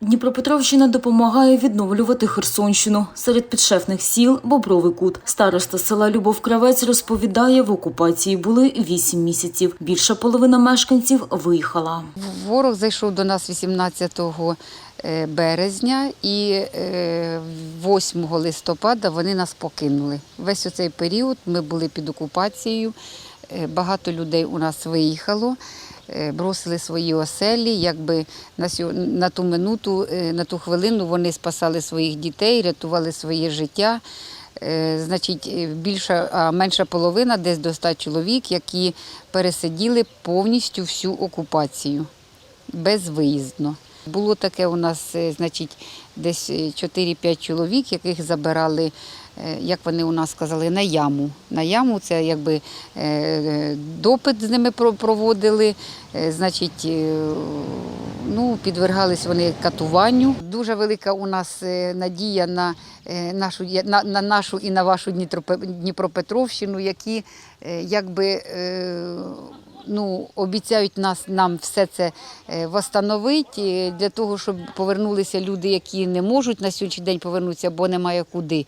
Дніпропетровщина допомагає відновлювати Херсонщину. Серед підшефних сіл Бобровий кут. Староста села Любов Кравець розповідає, в окупації були вісім місяців. Більша половина мешканців виїхала. Ворог зайшов до нас 18 е, березня і е, 8 листопада вони нас покинули. Весь оцей період ми були під окупацією. Е, Багато людей у нас виїхало, е, бросили свої оселі. Якби на, сьо- на ту минуту, е, на ту хвилину вони спасали своїх дітей, рятували своє життя. Значить, більша, а менша половина, десь до 100 чоловік, які пересиділи повністю всю окупацію безвиїздно. Було таке у нас, значить, десь е, 4-5 чоловік, яких забирали, як вони у нас сказали, на яму. На яму це якби е, допит з ними проводили, е, значить, е, ну, підвергались вони катуванню. Дуже велика у нас е, надія на е, нашу, на, на нашу і на вашу Дніпропетровщину, які е, якби. е, ну, обіцяють нас, нам все це е, восстановити для того, щоб повернулися люди, які не можуть на сьогоднішній день повернутися, бо немає куди.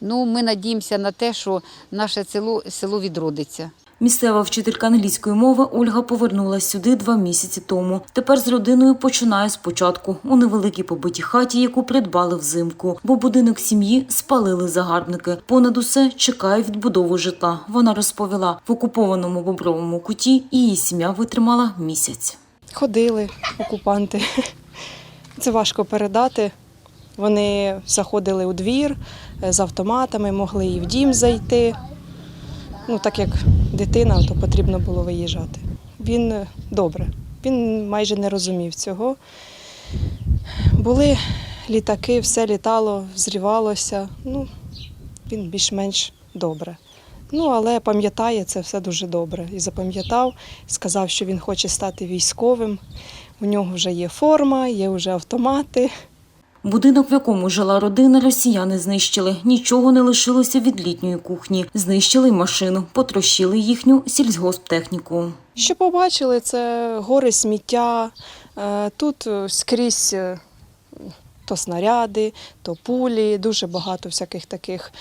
Ну, ми надіємося на те, що наше село, село відродиться. Місцева вчителька англійської мови Ольга повернулася сюди два місяці тому. Тепер з родиною починає спочатку у невеликій побитій хаті, яку придбали взимку, бо будинок сім'ї спалили загарбники. Понад усе чекає відбудову житла. Вона розповіла, в окупованому бобровому куті її сім'я витримала місяць. Ходили окупанти. Це важко передати. Вони заходили у двір е, з автоматами, могли і в дім зайти. Ну, так як дитина, то потрібно було виїжджати. Він е, добре, він майже не розумів цього. Були літаки, все літало, взрівалося. Ну, він більш-менш добре. Ну, але пам'ятає це все дуже добре. І запам'ятав, сказав, що він хоче стати військовим. У нього вже є форма, є вже автомати. Будинок, в якому жила родина, росіяни знищили. Нічого не лишилося від літньої кухні. Знищили машину, потрощили їхню сільськогосптехніку. Що побачили, це гори сміття. Е, Тут е, скрізь е, то снаряди, то пулі, дуже багато всяких таких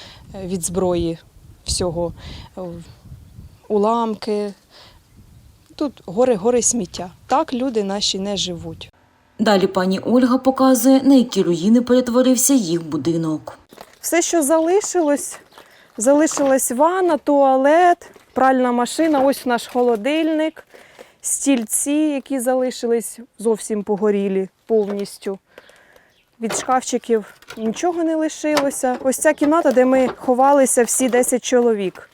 від зброї всього. Уламки. Тут гори, гори сміття. Так люди наші не живуть. Далі пані Ольга показує, на які руїни перетворився їх будинок. Все, що залишилось, залишилась ванна, туалет, пральна машина, ось наш холодильник, стільці, які залишились зовсім погорілі повністю. Від шкафчиків нічого не лишилося. Ось ця кімната, де ми ховалися всі 10 чоловік.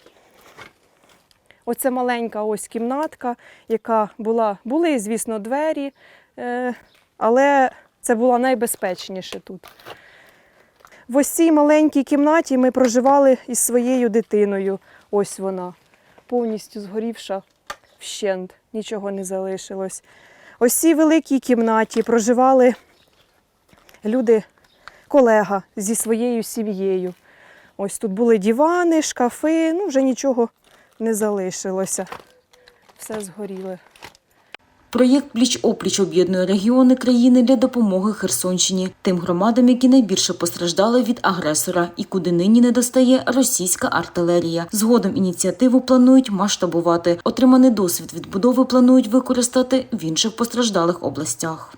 Оце маленька ось кімнатка, яка була, були, звісно, двері, е, але це було найбезпечніше тут. В ось цій маленькій кімнаті ми проживали із своєю дитиною. Ось вона, повністю згорівша вщент, нічого не залишилось. Ось цій великій кімнаті проживали люди, колега зі своєю сім'єю. Ось тут були дивани, шкафи, ну вже нічого не залишилося. Все згоріле. Проєкт Пліч-опліч об'єднує регіони країни для допомоги Херсонщині, тим громадам, які найбільше постраждали від агресора і куди нині не достає російська артилерія. Згодом ініціативу планують масштабувати. Отриманий досвід відбудови планують використати в інших постраждалих областях.